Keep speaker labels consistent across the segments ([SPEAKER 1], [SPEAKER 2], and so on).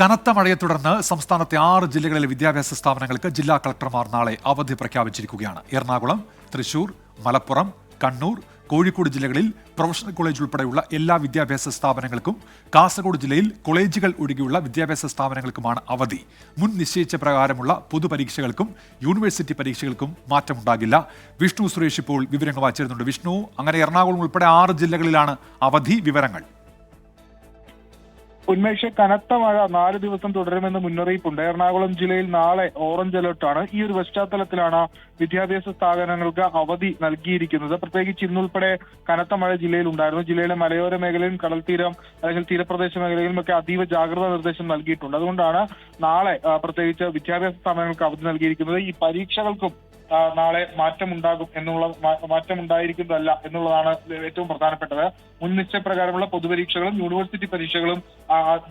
[SPEAKER 1] കനത്ത മഴയെ തുടർന്ന് സംസ്ഥാനത്തെ ആറ് ജില്ലകളിലെ വിദ്യാഭ്യാസ സ്ഥാപനങ്ങൾക്ക് ജില്ലാ കളക്ടർമാർ നാളെ അവധി പ്രഖ്യാപിച്ചിരിക്കുകയാണ്. എറണാകുളം തൃശൂർ മലപ്പുറം കണ്ണൂർ കോഴിക്കോട് ജില്ലകളിൽ പ്രൊഫഷണൽ കോളേജ് ഉൾപ്പെടെയുള്ള എല്ലാ വിദ്യാഭ്യാസ സ്ഥാപനങ്ങൾക്കും കാസർഗോഡ് ജില്ലയിൽ കോളേജുകൾ ഒഴികെയുള്ള വിദ്യാഭ്യാസ സ്ഥാപനങ്ങൾക്കുമാണ് അവധി. മുൻ നിശ്ചയിച്ച പ്രകാരമുള്ള പൊതുപരീക്ഷകൾക്കും യൂണിവേഴ്സിറ്റി പരീക്ഷകൾക്കും മാറ്റമുണ്ടാകില്ല. വിഷ്ണു സുരേഷ് ഇപ്പോൾ വിവരങ്ങൾ വായിച്ചിരുന്നുണ്ട്. വിഷ്ണു അങ്ങനെ എറണാകുളം ഉൾപ്പെടെ ആറ് ജില്ലകളിലാണ് അവധി വിവരങ്ങൾ.
[SPEAKER 2] ഉന്മേഷ കനത്ത മഴ നാല് ദിവസം തുടരുമെന്ന് മുന്നറിയിപ്പുണ്ട്. എറണാകുളം ജില്ലയിൽ നാളെ ഓറഞ്ച് അലർട്ടാണ് ഈ ഒരു പശ്ചാത്തലത്തിലാണ് വിദ്യാഭ്യാസ സ്ഥാപനങ്ങൾക്ക് അവധി നൽകിയിരിക്കുന്നത്. പ്രത്യേകിച്ച് ഇന്നുൾപ്പെടെ കനത്ത മഴ ജില്ലയിൽ ഉണ്ടായിരുന്നു. ജില്ലയിലെ മലയോര മേഖലയിലും കടൽ തീരം അല്ലെങ്കിൽ തീരപ്രദേശ മേഖലയിലും ഒക്കെ അതീവ ജാഗ്രതാ നിർദ്ദേശം നൽകിയിട്ടുണ്ട്. അതുകൊണ്ടാണ് നാളെ പ്രത്യേകിച്ച് വിദ്യാഭ്യാസ സ്ഥാപനങ്ങൾക്ക് അവധി നൽകിയിരിക്കുന്നത്. ഈ പരീക്ഷകൾക്കും നാളെ മാറ്റമുണ്ടാകും എന്നുള്ള മാറ്റം മാറ്റമുണ്ടായിരിക്കുന്നതല്ല എന്നുള്ളതാണ് ഏറ്റവും പ്രധാനപ്പെട്ടത്. മുൻ നിശ്ചയപ്രകാരമുള്ള പൊതുപരീക്ഷകളും യൂണിവേഴ്സിറ്റി പരീക്ഷകളും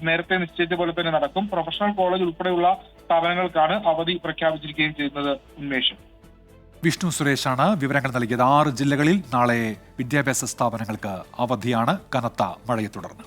[SPEAKER 2] നേരത്തെ നിശ്ചയിച്ച പോലെ തന്നെ നടക്കും. പ്രൊഫഷണൽ കോളേജ് ഉൾപ്പെടെയുള്ള സ്ഥാപനങ്ങൾക്കാണ് അവധി പ്രഖ്യാപിച്ചിരിക്കുകയും ചെയ്യുന്നത് ഉന്മേഷം.
[SPEAKER 1] വിഷ്ണു സുരേഷാണ് വിവരങ്ങൾ നൽകിയത്. ആറ് ജില്ലകളിൽ നാളെ വിദ്യാഭ്യാസ സ്ഥാപനങ്ങൾക്ക് അവധിയാണ് കനത്ത മഴയെ തുടർന്ന്.